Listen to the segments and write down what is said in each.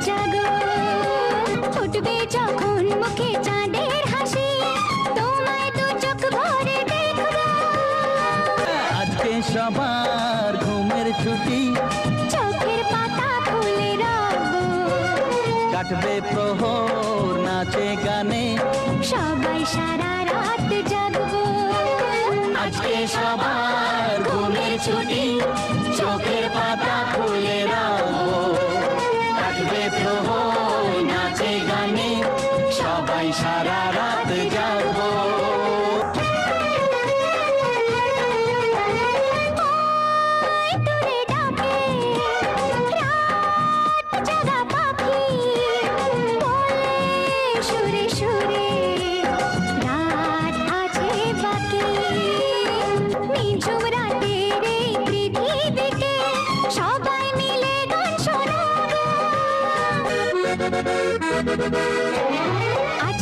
জাগো। ফুটবে যখন মুখে আজকে সবার ঘুমের ছুটি। চোখের পাতা খুলে রাখব। কাটবে প্রহর গানে। সবাই সারা রাত জাগবো। আজকে সবার ঘুমের ছুটি। সবাই সারা রাত জাগবো ওই দূরে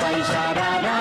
রাত জাগবো সবাই সারা রাত